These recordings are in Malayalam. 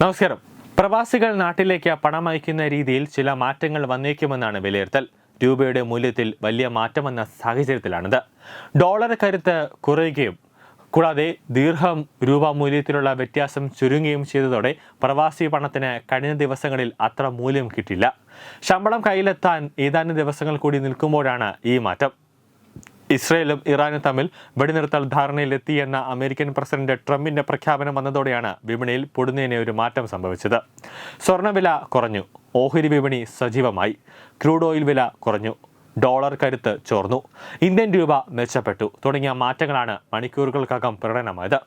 നമസ്കാരം. പ്രവാസികൾ നാട്ടിലേക്ക് പണം അയക്കുന്ന രീതിയിൽ ചില മാറ്റങ്ങൾ വന്നേക്കുമെന്നാണ് വിലയിരുത്തൽ. രൂപയുടെ മൂല്യത്തിൽ വലിയ മാറ്റമെന്ന സാഹചര്യത്തിലാണിത്. ഡോളർ കരുത്ത് കുറയുകയും കൂടാതെ ദീർഘം രൂപ മൂല്യത്തിലുള്ള വ്യത്യാസം ചുരുങ്ങുകയും ചെയ്തതോടെ പ്രവാസി പണത്തിന് കഴിഞ്ഞ ദിവസങ്ങളിൽ അത്ര മൂല്യം കിട്ടില്ല ശമ്പളം കയ്യിലെത്താൻ ഏതാനും ദിവസങ്ങൾ കൂടി നിൽക്കുമ്പോഴാണ് ഈ മാറ്റം. ഇസ്രയേലും ഇറാനും തമ്മിൽ വെടിനിർത്തൽ ധാരണയിലെത്തി എന്ന അമേരിക്കൻ പ്രസിഡന്റ് ട്രംപിന്റെ പ്രഖ്യാപനം വന്നതോടെയാണ് വിപണിയിൽ പൊടുന്നതിനെ ഒരു മാറ്റം സംഭവിച്ചത്. സ്വർണവില കുറഞ്ഞു. ഓഹരി വിപണി സജീവമായി. ക്രൂഡ് ഓയിൽ വില കുറഞ്ഞു. ഡോളർ കരുത്ത് ചോർന്നു. ഇന്ത്യൻ രൂപ മെച്ചപ്പെട്ടു. തുടങ്ങിയ മാറ്റങ്ങളാണ് മണിക്കൂറുകൾക്കകം പ്രകടനമായത്.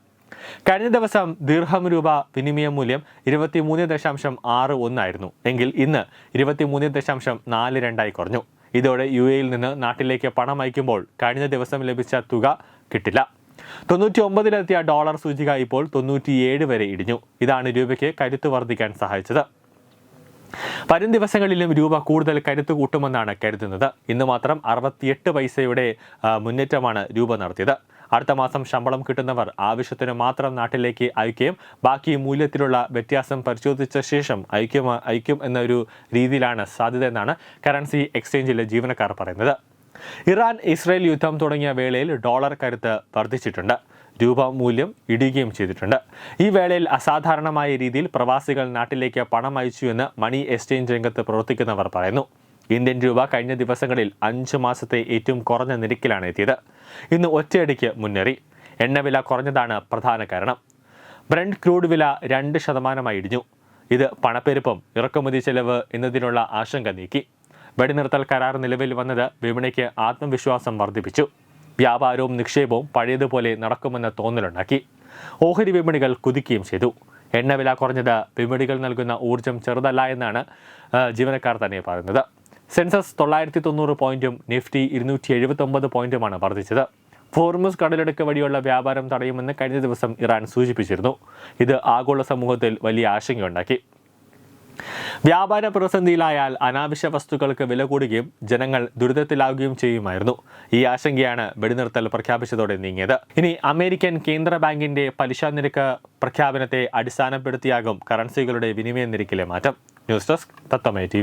കഴിഞ്ഞ ദിവസം ദീർഘം രൂപ വിനിമയ മൂല്യം ഇരുപത്തിമൂന്ന് ദശാംശം ആറ് ഒന്നായിരുന്നു എങ്കിൽ ഇന്ന് ഇരുപത്തിമൂന്ന് ദശാംശം നാല് രണ്ടായി കുറഞ്ഞു. ഇതോടെ യു എയിൽ നിന്ന് നാട്ടിലേക്ക് പണം അയക്കുമ്പോൾ കഴിഞ്ഞ ദിവസം ലഭിച്ച തുക കിട്ടില്ല. തൊണ്ണൂറ്റി ഒമ്പതിലെത്തിയ ഡോളർ സൂചിക ഇപ്പോൾ തൊണ്ണൂറ്റിയേഴ് വരെ ഇടിഞ്ഞു. ഇതാണ് രൂപയ്ക്ക് കരുത്ത് വർദ്ധിക്കാൻ സഹായിച്ചത്. വരും ദിവസങ്ങളിലും രൂപ കൂടുതൽ കരുത്ത് കൂട്ടുമെന്നാണ് കരുതുന്നത്. ഇന്ന് മാത്രം അറുപത്തിയെട്ട് പൈസയുടെ മുന്നേറ്റമാണ് രൂപ നടത്തിയത്. അടുത്ത മാസം ശമ്പളം കിട്ടുന്നവർ ആവശ്യത്തിന് മാത്രം നാട്ടിലേക്ക് അയക്കുകയും ബാക്കി മൂല്യത്തിലുള്ള വ്യത്യാസം പരിശോധിച്ച ശേഷം അയക്കും അയക്കും എന്നൊരു രീതിയിലാണ് സാധ്യത എന്നാണ് കറൻസി എക്സ്ചേഞ്ചിലെ ജീവനക്കാർ പറയുന്നത്. ഇറാൻ ഇസ്രായേൽ യുദ്ധം തുടങ്ങിയ വേളയിൽ ഡോളർ കരുത്ത് വർദ്ധിച്ചിട്ടുണ്ട്. രൂപ മൂല്യം ഇടിയുകയും ചെയ്തിട്ടുണ്ട്. ഈ വേളയിൽ അസാധാരണമായ രീതിയിൽ പ്രവാസികൾ നാട്ടിലേക്ക് പണം അയച്ചു എന്ന് മണി എക്സ്ചേഞ്ച് രംഗത്ത് പ്രവർത്തിക്കുന്നവർ പറയുന്നു. ഇന്ത്യൻ രൂപ കഴിഞ്ഞ ദിവസങ്ങളിൽ അഞ്ച് മാസത്തെ ഏറ്റവും കുറഞ്ഞ നിരക്കിലാണ് എത്തിയത്. ഇന്ന് ഒറ്റയടിക്ക് മുന്നേറി. എണ്ണവില കുറഞ്ഞതാണ് പ്രധാന കാരണം. ബ്രണ്ട് ക്രൂഡ് വില രണ്ട് ശതമാനമായി ഇടിഞ്ഞു. ഇത് പണപ്പെരുപ്പം ഇറക്കുമതി ചെലവ് എന്നതിനുള്ള ആശങ്ക നീക്കി. വെടിനിർത്തൽ കരാർ നിലവിൽ വന്നത് വിപണിക്ക് ആത്മവിശ്വാസം വർദ്ധിപ്പിച്ചു. വ്യാപാരവും നിക്ഷേപവും പഴയതുപോലെ നടക്കുമെന്ന തോന്നലുണ്ടാക്കി. ഓഹരി വിപണികൾ കുതിക്കുകയും ചെയ്തു. എണ്ണവില കുറഞ്ഞത് വിപണികൾ നൽകുന്ന ഊർജം ചെറുതല്ല എന്നാണ് ജീവനക്കാർ തന്നെ പറയുന്നത്. സെൻസസ് തൊള്ളായിരത്തി തൊണ്ണൂറ് പോയിന്റും നിഫ്റ്റി ഇരുന്നൂറ്റി എഴുപത്തി ഒമ്പത് പോയിന്റുമാണ് വർദ്ധിച്ചത്. ഫോർമസ് കടലെടുക്ക് വഴിയുള്ള വ്യാപാരം തടയുമെന്ന് കഴിഞ്ഞ ദിവസം ഇറാൻ സൂചിപ്പിച്ചിരുന്നു. ഇത് ആഗോള സമൂഹത്തിൽ വലിയ ആശങ്കയുണ്ടാക്കി. വ്യാപാര പ്രതിസന്ധിയിലായാൽ അനാവശ്യ വസ്തുക്കൾക്ക് വില കൂടുകയും ജനങ്ങൾ ദുരിതത്തിലാവുകയും ചെയ്യുമായിരുന്നു. ഈ ആശങ്കയാണ് വെടിനിർത്തൽ പ്രഖ്യാപിച്ചതോടെ നീങ്ങിയത്. ഇനി അമേരിക്കൻ കേന്ദ്ര ബാങ്കിന്റെ പലിശ നിരക്ക് പ്രഖ്യാപനത്തെ അടിസ്ഥാനപ്പെടുത്തിയാകും കറൻസികളുടെ വിനിമയ നിരക്കിലെ മാറ്റം. News desk തത്തമയ T